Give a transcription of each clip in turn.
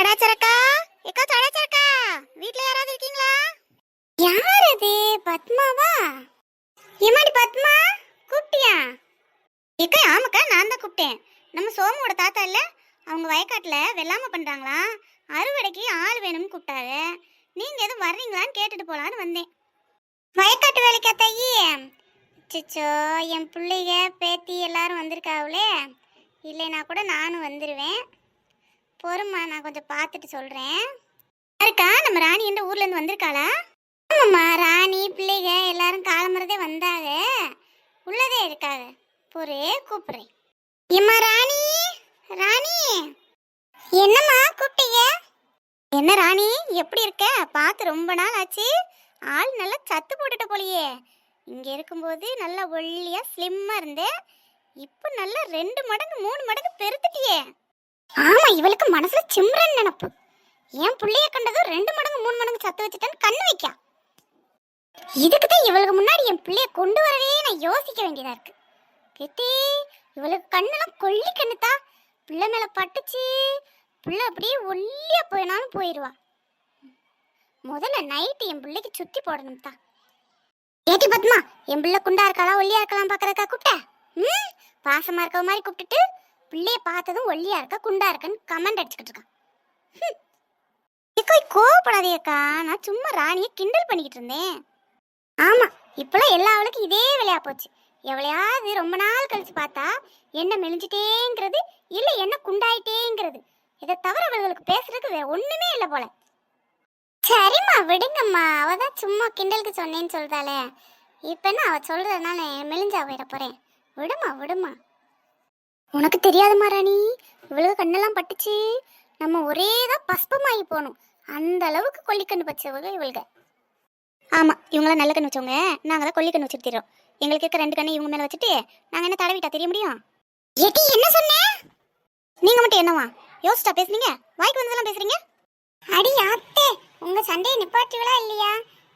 சடாச்சரக்கா ஏக்கா சடாச்சரக்கா வீட்ல யாராவது இருக்கீங்களா? யார் அது? பத்மாவா? ஏமாடி பத்மா? கூப்பிட்டியா? ஏக்கா ஆமாக்கா நான் தான் கூப்பிட்டேன். நம்ம சோமுவோட தாத்தா இல்ல அவங்க வயக்காட்டுல வெள்ளாம பண்றாங்களா? அறுவடைக்கு ஆள் வேணும்னு கூப்பிட்டாங்க நீங்க எதுவும் வர்றீங்களான்னு கேட்டுட்டு போலான்னு வந்தேன். வயக்காட்டு வேலைக்கா தையி? சிச்சோ என் பிள்ளைங்க பேத்தி எல்லாரும் வந்திருக்காவுலே இல்லைனா கூட நானும் வந்துடுவேன் பொறுமா நான் கொஞ்சம் பார்த்துட்டு சொல்கிறேன் இருக்கா நம்ம ராணி எந்த ஊர்லேருந்து வந்திருக்காளா? ஆமாம்மா ராணி பிள்ளைக எல்லாரும் காலம்புறதே வந்தாங்க. உள்ளதே இருக்காங்க. பொறு கூப்பிடுறேன். ஏம்மா ராணி? ராணி? என்னம்மா கூப்பிட்டீங்க? என்ன ராணி எப்படி இருக்க? பார்த்து ரொம்ப நாள் ஆச்சு. ஆள் நல்லா சத்து போட்டுட்ட போலியே. இங்க இருக்கும்போது நல்லா ஒல்லியா ஸ்லிம்மா இருந்தேன் இப்போ நல்லா ரெண்டு மடங்கு மூணு மடங்கு பெருத்துட்டியே. ஆமா இவளுக்கு மனசுல சிம்ரன் நினப்பு. என் புள்ளைய கண்டதும் ரெண்டு மடங்கு மூணு மடங்கு சத்து வச்சுட்டேன்னு கண்ணு வைக்கா. இதுக்கு தான் இவளுக்கு முன்னாடி என் பிள்ளைய கொண்டு வரவே நான் யோசிக்க வேண்டியதா இருக்கு. கெட்டி இவளுக்கு கண்ணெல்லாம் கொல்லி கண்ணுத்தா பிள்ளை மேல பட்டுச்சு. பிள்ளை அப்படியே ஒல்லியா போயினாலும் போயிடுவா முதல்ல நைட்டு என் பிள்ளைக்கு சுத்தி போடணும் தான் ஏட்டி பத்மா என் பிள்ளை குண்டா இருக்காளா ஒல்லியா இருக்கலாம் பாக்குறதுக்கா கூப்பிட்ட? ம் பாசமா இருக்க மாதிரி கூப்பிட்டுட்டு பிள்ளைய பார்த்ததும் ஒல்லியா இருக்கா குண்டா இருக்கன்னு கமெண்ட் அடிச்சுக்கிட்டு இருக்கான். ஹம். கோவப்படாதேக்கா நான் சும்மா ராணியை கிண்டல் பண்ணிக்கிட்டு இருந்தேன். ஆமா இப்பெல்லாம் எல்லா அவளுக்கும் இதே வேலையா போச்சு. எவ்வளையாவது ரொம்ப நாள் கழிச்சு பார்த்தா என்ன மெலிஞ்சிட்டேங்கிறது இல்ல என்ன குண்டாயிட்டேங்கிறது. இதை தவிர அவளுக்கு பேசுறதுக்கு வேற ஒண்ணுமே இல்லை போல. சரிம்மா விடுங்கம்மா. அவ தான் சும்மா கிண்டலுக்கு சொன்னேன்னு சொல்றாளே. இப்ப என்ன அவ சொல்றதுனால மெலிஞ்சா போயிட போறேன்? விடுமா விடுமா. உனக்கு தெரியாது ராணி? இவ்வளவு கண்ணெல்லாம் பட்டுச்சு. நம்ம ஒரே தான் பஸ்பமாகி போகணும். அந்த அளவுக்கு கொல்லிக்கண்ணு வச்சவங்க இவளுக ஆமா இவங்களாம் நல்ல கண்ணு வச்சவங்க. நாங்கள் கொல்லிக்கண்ணு வச்சுட்டு தரோம் எங்களுக்கு இருக்க ரெண்டு கண்ணு இவங்க மேலே வச்சுட்டு நாங்கள் என்ன தடவிட்டா தெரிய முடியும்? எட்டி என்ன சொன்ன? நீங்கள் மட்டும் என்னவா? யோசிச்சா பேசுனீங்க? வாய்க்கு வந்ததெல்லாம் பேசுறீங்க? அடி அத்தே உங்க சண்டையை நிப்பாட்டுவீங்களா இல்லையா?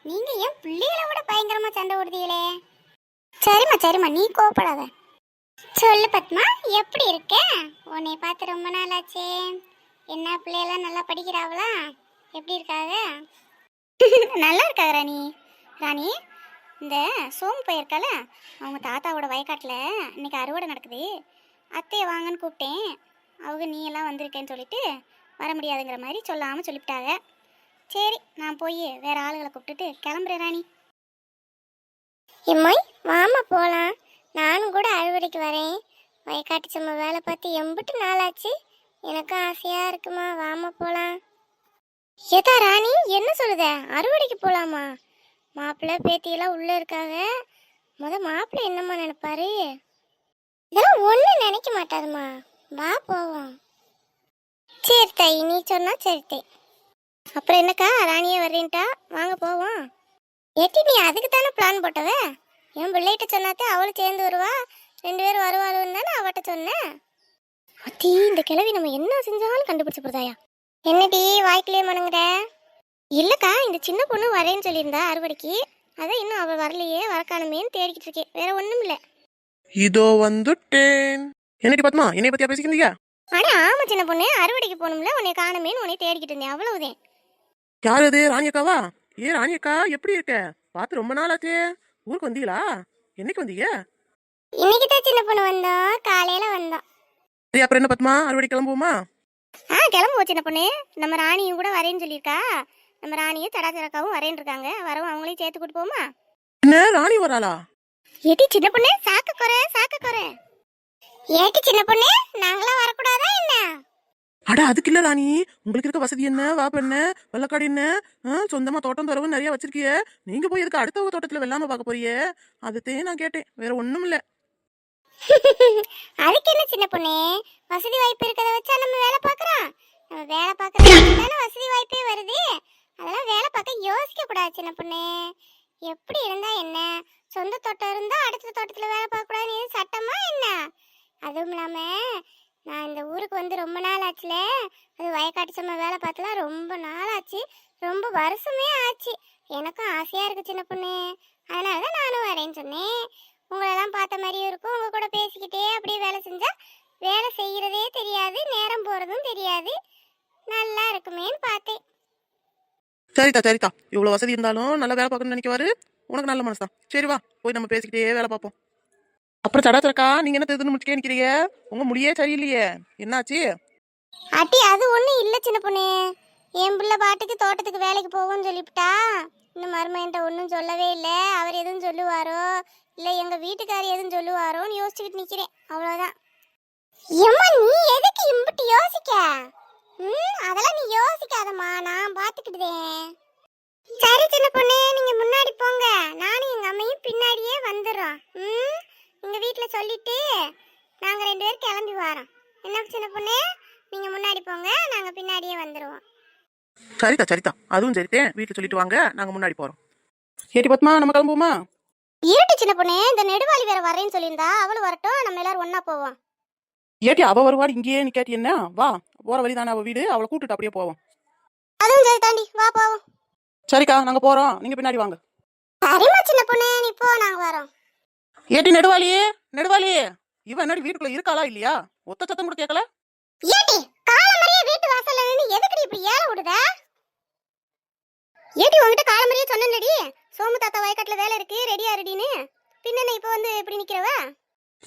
நீங்க ஏன் பிள்ளைகளை விட பயங்கரமா சண்டை ஓடுதீங்களே சரிம்மா சரிம்மா. நீ கோவப்படாத. சொல்லு பத்மா எப்படி இருக்க? உன்னை பார்த்து ரொம்ப நாள் ஆச்சே என்ன பிள்ளையெல்லாம் நல்லா படிக்கிறாங்களா எப்படி இருக்காங்க நல்லா இருக்காங்க ராணி. ராணி இந்த சோமு போயிருக்கால அவங்க தாத்தாவோட வயக்காட்டில் இன்னைக்கு அறுவடை நடக்குது. அத்தையை வாங்கன்னு கூப்பிட்டேன். அவங்க நீ எல்லாம் வந்திருக்கேன்னு சொல்லிட்டு வர முடியாதுங்கிற மாதிரி சொல்லாமல் சொல்லிவிட்டாங்க சரி நான் போய் வேற ஆளுகளை கூப்பிட்டுட்டு கிளம்புறேன் ராணி. எம்மாய் வாமா போகலாம் நானும் கூட அறுவடைக்கு வரேன். வயக்காட்டு சும்மா வேலை பார்த்து எம்பிட்டு நாளாச்சு. எனக்கும் ஆசையாக இருக்குமா? வாமா போகலாம் ஏதா ராணி என்ன சொல்லுத? அறுவடைக்கு போகலாமா மாப்பிள்ளை பேத்தியெல்லாம் உள்ளே இருக்காங்க. முத மாப்பிள்ளை என்னம்மா நினைப்பாரு? இதெல்லாம் ஒன்றும் நினைக்க மாட்டாருமா. வா போவோம். சரி தாய் நீ சொன்னா சரி தாய் அப்புறம் என்னக்கா ராணியே வர்றீன்ட்டா? வாங்க போவோம். ஏட்டி நீ அதுக்கு தானே பிளான் போட்டவ? என் பிள்ளைகிட்ட சொன்னாத்தே அவளும் சேர்ந்து வருவா. ரெண்டு பேரும் வருவாளுன்னு தானே அவட்ட சொன்னேன். அத்தி இந்த கிழவி நம்ம என்ன செஞ்சாலும் கண்டுபிடிச்சு போதாயா என்னடி வாய்க்கிலே மணுங்குற? இல்லக்கா இந்த சின்ன பொண்ணு வரேன்னு சொல்லியிருந்தா அறுவடைக்கு. அதான் இன்னும் அவள் வரலையே வரக்கானமேன்னு தேடிக்கிட்டு இருக்கேன். வேற ஒன்றும் இல்லை. இதோ வந்துட்டேன். என்னடி பத்மா என்னை பத்தியா பேசிக்கிறீங்க ஆனா ஆமா சின்ன பொண்ணு அறுவடைக்கு போகணும்ல உன்னை காணமேன்னு உன்னை தேடிக்கிட்டு இருந்தேன். அவ்வளவுதான் யார் அது? ராணி அக்காவா? ஏ ராணி அக்கா எப்படி இருக்க? பார்த்து ரொம்ப நாள் ஆச்சே ஊருக்கு வந்தீங்களா? என்னைக்கு வந்தீங்க? இன்னைக்கு தான் சின்ன பொண்ணு வந்தோம் காலையில வந்தோம் சரி அப்புறம் என்ன பத்மா அறுவடை கிளம்புவோமா? ஆ கிளம்புவோம் சின்ன பொண்ணு. நம்ம ராணியும் கூட வரேன்னு சொல்லியிருக்கா. நம்ம ராணியும் தடாச்சரக்காவும் வரேன்னு இருக்காங்க. வரவும் அவங்களையும் சேர்த்து கூட்டு போமா என்ன? ராணி வராளா? ஏட்டி சின்ன பொண்ணு சாக்க குறை சாக்க குறை. ஏட்டி சின்ன பொண்ணு நாங்களாம் வரக்கூடாதா என்ன? அட அதுக்கு இல்ல ராணி உங்களுக்கு இருக்க வசதி என்ன? வாப்பு என்ன? வெள்ளக்காடு என்ன? சொந்தமா தோட்டம் தரவு நிறைய வச்சிருக்கிய. நீங்க போய் எதுக்கு அடுத்தவங்க தோட்டத்துல வெள்ளாம பார்க்க போறியே அதுத்தே நான் கேட்டேன். வேற ஒண்ணும் இல்ல. அதுக்கு என்ன சின்ன பொண்ணு? வசதி வாய்ப்பு இருக்கிறத வச்சா நம்ம வேலை பார்க்கறோம் நம்ம வேலை பார்க்கறது வசதி வாய்ப்பே வருது. அதெல்லாம் வேலை பார்க்க யோசிக்க கூடாது சின்ன பொண்ணு. எப்படி இருந்தா என்ன? சொந்த தோட்டம் இருந்தா அடுத்த தோட்டத்துல வேலை பார்க்க கூடாதுன்னு சட்டமா என்ன? அதுவும் இல்லாம நான் இந்த ஊருக்கு வந்து ரொம்ப நாள் ஆச்சுல. அது வயக்காட்டு சும்மா வேலை பார்த்தலாம் ரொம்ப நாள் ஆச்சு. ரொம்ப வருஷமே ஆச்சு. எனக்கும் ஆசையாக இருக்கு சின்ன பொண்ணு. அதனால தான் நானும் வரேன்னு சொன்னேன். உங்களெல்லாம் பார்த்த மாதிரியும் இருக்கும். உங்கள் கூட பேசிக்கிட்டே அப்படியே வேலை செஞ்சால் வேலை செய்கிறதே தெரியாது. நேரம் போகிறதும் தெரியாது. நல்லா இருக்குமேன்னு பார்த்தேன். சரிக்கா சரிக்கா. இவ்வளோ வசதி இருந்தாலும் நல்லா வேலை பார்க்கணும்னு நினைக்கவாரு. உனக்கு நல்ல மனசு. தான் சரி வா போய் நம்ம பேசிக்கிட்டே வேலை பார்ப்போம். அப்புறம் சடா நீங்க என்ன தெரிஞ்சு முடிச்சுக்கே நிக்கிறீங்க? உங்க முடியே சரியில்லையே. என்னாச்சு? அட்டி அது ஒன்றும் இல்லை சின்ன பொண்ணு. என் பிள்ளை பாட்டுக்கு தோட்டத்துக்கு வேலைக்கு போகும்னு சொல்லிவிட்டா. இன்னும் மருமையன்ட்ட ஒன்றும் சொல்லவே இல்லை. அவர் எதுவும் சொல்லுவாரோ? இல்லை எங்கள் வீட்டுக்காரர் எதுவும் சொல்லுவாரோன்னு யோசிச்சுக்கிட்டு நிற்கிறேன் அவ்வளோதான் எம்மா நீ எதுக்கு இம்பிட்டு யோசிக்க? ம் அதெல்லாம் நீ யோசிக்காதம்மா. நான் பார்த்துக்கிட்டுதேன் சரி சின்ன பொண்ணு நீங்கள் முன்னாடி போங்க நானும் எங்கள் அம்மையும் பின்னாடியே வந்துடுறோம் ம் எங்கள் வீட்டில் சொல்லிட்டு நாங்கள் ரெண்டு பேரும் கிளம்பி வரோம் என்ன சின்ன பொண்ணு நீங்க முன்னாடி போங்க நாங்க பின்னாடியே வந்துருவோம். சரிதா சரிதா அதுவும் சரித்தேன் வீட்டுல சொல்லிட்டு வாங்க நாங்க முன்னாடி போறோம். ஏடி பத்மா நம்ம கிளம்புவோமா? இருட்டு சின்ன பொண்ணு இந்த நெடுவாளி வேற வரேன்னு சொல்லியிருந்தா அவளும் வரட்டும் நம்ம எல்லாரும் ஒண்ணா போவோம். ஏட்டி அவ வருவாடி இங்கேயே நிக்காட்டி என்ன? வா போற வழி தானே அவ வீடு. அவளை கூட்டிட்டு அப்படியே போவோம். அதுவும் சரி தாண்டி வா போவோம். சரிக்கா நாங்க போறோம். நீங்க பின்னாடி வாங்க. சரிம்மா சின்ன பொண்ணு நீ போ நாங்க வரோம். ஏட்டி நெடுவாளி நெடுவாளி இவ என்னடி வீட்டுக்குள்ள இருக்காளா இல்லையா? ஒத்த சத்தம் கூட கேட்கல. ஏடி காலமரியா வீட்டு வாசல்ல நின்னு எதுக்குடி இப்படி ஏல விடுத ஏடி உன்கிட்ட காலமரியா சொன்னேன்டி சோமு தாத்தா வயக்காட்டுல வேலை இருக்கு ரெடியா ரெடின்னு பின்ன இப்போ வந்து இப்படி நிக்கிறவ?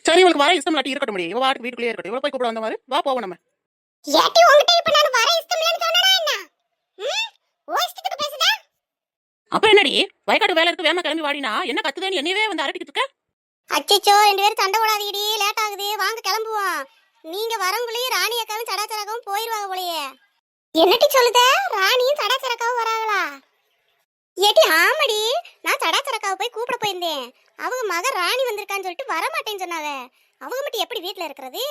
சரி இவளுக்கு வர இஷ்டம் இல்லாட்டி இருக்கட்டும் முடியும் இவ வாட்டுக்கு வீட்டுக்குள்ளே இருக்கட்டும். இவளை போய் கூப்பிட வந்த மாதிரி வா போவோம் நம்ம. ஏடி உன்கிட்ட இப்ப நான் வர இஷ்டம் இல்லைன்னு சொன்னேனா என்ன? ம்? ஓ இஷ்டத்துக்கு பேசுதா? அப்புறம் என்னடி? வயக்காட்டு வேலை இருக்கு வேமா கிளம்பி வாடினா என்ன கத்துதேன்னு என்னையவே வந்து அரட்டிக்கிட்டு இருக்க? அச்சச்சோ ரெண்டு பேரும் சண்டை போடாதீடி லேட் ஆகுது. வாங்க கிளம்புவோம். நீங்க வரவங்களையும் ராணி அக்காவும் சடாச்சரக்காவும் போயிருவாங்க போலயே. என்னட்டி சொல்லுத? ராணியும் சடாச்சரக்காவும் வராங்களா? ஏட்டி ஆமாடி. நான் சடாச்சரக்காவை போய் கூப்பிட போயிருந்தேன். அவங்க மக ராணி வந்திருக்கான்னு சொல்லிட்டு வர மாட்டேன்னு சொன்னாவ அவங்க மட்டும் எப்படி வீட்டில் இருக்கிறது?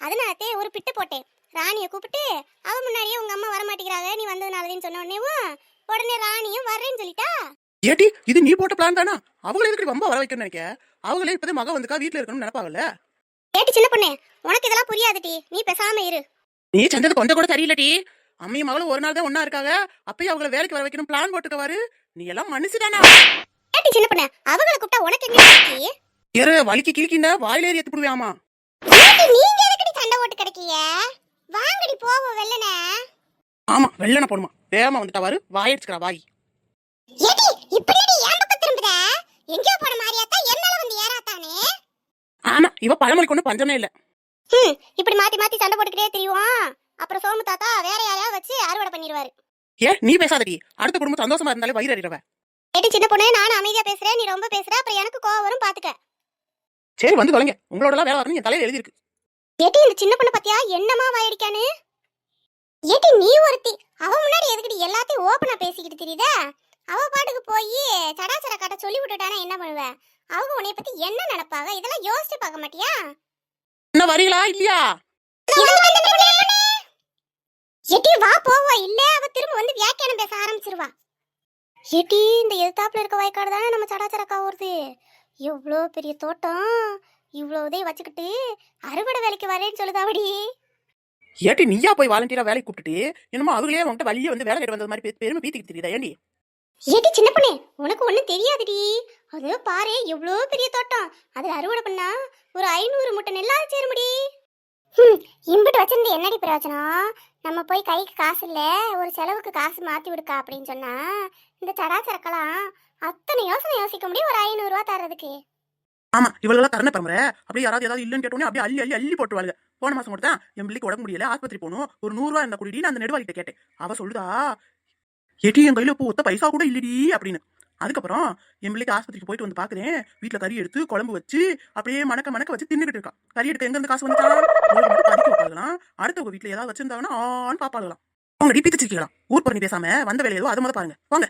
அதனாலத்தே ஒரு பிட்டு போட்டேன். ராணியை கூப்பிட்டு அவ முன்னாடியே உங்க அம்மா வரமாட்டேங்கிறாங்க. நீ வந்ததுனாலதேன்னு சொன்ன உடனேவும் உடனே ராணியும் வர்றேன்னு சொல்லிட்டா? ஏட்டி இது நீ போட்ட பிளான் தானா? அவங்களே எதுக்கு ரொம்ப வர வைக்கணும்னு நினைக்க? அவங்களே இப்பதே மக வந்துக்கா வீட்டுல இருக்கணும்னு நினைப்பாங்கல்ல? ஏட்டி சின்ன பொண்ணு உனக்கு இதெல்லாம் புரியாதுடி. நீ பேசாம இரு. நீ சந்தது கொஞ்சம் கூட சரியில்லடி. அம்மையும் மகளும் ஒரு நாள் தான் ஒன்னா இருக்காங்க. அப்பயும் அவங்கள வேலைக்கு வர வைக்கணும் பிளான் போட்டுக்கவாரு நீ எல்லாம் மனுஷதானா? ஏட்டி சின்ன பொண்ணு அவங்கள கூப்பிட்டா உனக்கு என்ன ஆச்சு? ஏறு வலிக்கு கிழிக்கின்ற வாயில ஏறி எத்து போடுவியாமா. நீங்க எதுக்கடி சண்டை போட்டு கிடைக்கீங்க? வாங்கடி போவோம் வெள்ளனே. ஆமா வெள்ளன போடுமா. வேகமா வந்துட்டாவாரு வாயடிச்சுக்கிறா வாய் ஏட்டி இப்படி ஏன் பக்கம் திரும்புத எங்கேயோ போன மாதிரியாத்தா என்னால வந்து ஏறாத்தானே ஆமா இவ பழமொழி கொண்டு பஞ்சமே இல்ல. இப்படி மாத்தி மாத்தி சண்டை போட்டுக்கிட்டே தெரியும் அப்புறம் சோமு தாத்தா வேற யாரையாவது வச்சு அறுவடை பண்ணிடுவாரு. ஏ நீ பேசாதடி. அடுத்த குடும்பம் சந்தோஷமா இருந்தாலே வயிறு அறிறவ ஏட்டி சின்ன பொண்ணு நானும் அமைதியா பேசுறேன் நீ ரொம்ப பேசுற அப்புறம் எனக்கு கோவம் வரும் பாத்துக்க. சரி வந்து தொலைங்க. உங்களோட எல்லாம் வேலை வரணும் என் தலையில எழுதி இருக்கு ஏட்டி இந்த சின்ன பொண்ணு பத்தியா? என்னமா வாயடிக்கானு ஏட்டி நீ ஒருத்தி. அவ முன்னாடி எதுக்கடி எல்லாத்தையும் ஓப்பனா பேசிக்கிட்டு தெரியுதா? அவ பாட்டுக்கு போய் சடாச்சர காட்ட சொல்லி விட்டுட்டானா என்ன பண்ணுவ? அவங்க உன்னைய பத்தி என்ன நினைப்பாங்க? இதெல்லாம் யோசிச்சு பார்க்க மாட்டியா? என்ன வரீங்களா? இல்லையா? எட்டி வா போவா. இல்ல அவ திரும்ப வந்து வியாக்கியானம் பேச ஆரம்பிச்சிருவா. எட்டி இந்த எதிர்த்தாப்புல இருக்க வயக்காடு தானே நம்ம சடாச்சரக்கா வருது எவ்வளோ பெரிய தோட்டம். இவ்வளோ இதையும் வச்சுக்கிட்டு அறுவடை வேலைக்கு வரேன்னு சொல்லுதாவடி. ஏட்டி நீயா போய் வாலண்டியரா வேலைக்கு கூப்பிட்டுட்டு என்னமோ அவங்களே உன்கிட்ட வழியே வந்து வேலை கேட்டு வந்தது மாதிரி பெருமை பீத்திக்கிட்டு தெரியுதா ஏண்டி? ஏடி சின்ன பொண்ணு உனக்கு ஒன்றும் தெரியாதுடி. அது பாரு எவ்வளோ பெரிய தோட்டம். அதில் அறுவடை பண்ணா ஒரு ஐநூறு மூட்டை நெல்லாவது சேருமுடி. இம்பிட்டு வச்சிருந்து என்னடி பிரயோஜனம்? நம்ம போய் கைக்கு காசு இல்லை ஒரு செலவுக்கு காசு மாற்றி விடுக்கா அப்படின்னு சொன்னா இந்த சடாச்சரக்கெல்லாம் அத்தனை யோசனை யோசிக்க முடியும் ஒரு ஐநூறு தர்றதுக்கு. ஆமா இவ்வளவு கரண பரம்பரை அப்படியே யாராவது ஏதாவது இல்லைன்னு கேட்டோன்னே அப்படியே அள்ளி அள்ளி அள்ளி போட்டுவாங்க போன மாசம் கூட தான் என் பிள்ளைக்கு உடம்பு முடியல ஆஸ்பத்திரி போகணும் ஒரு நூறுரூவா இருந்தா குடிடி நான் அந்த நெடுவாளிகிட்ட கேட்டேன். அவ சொல்லுதா எட்டி என் கையில் இப்போ ஒத்த பைசா கூட இல்லடி அப்படின்னு. அதுக்கப்புறம் என் பிள்ளைக்கு ஆஸ்பத்திரிக்கு போயிட்டு வந்து பாக்குறேன். வீட்டில் கறி எடுத்து குழம்பு வச்சு அப்படியே மணக்க மணக்க வச்சு தின்னுகிட்டு இருக்கான் கறி எடுக்க எங்கேருந்து காசு வந்துச்சா? மட்டும் பதிக்க வைப்பாங்களாம் அடுத்தவங்க வீட்டில் ஏதாவது வச்சிருந்தாங்கன்னா ஆன்னு பாப்பாங்களாம். அவங்க டிபி தச்சிருக்கலாம் ஊர் பண்ணி பேசாம வந்த வேலை ஏதோ அது முதல்ல பாருங்க. வாங்க.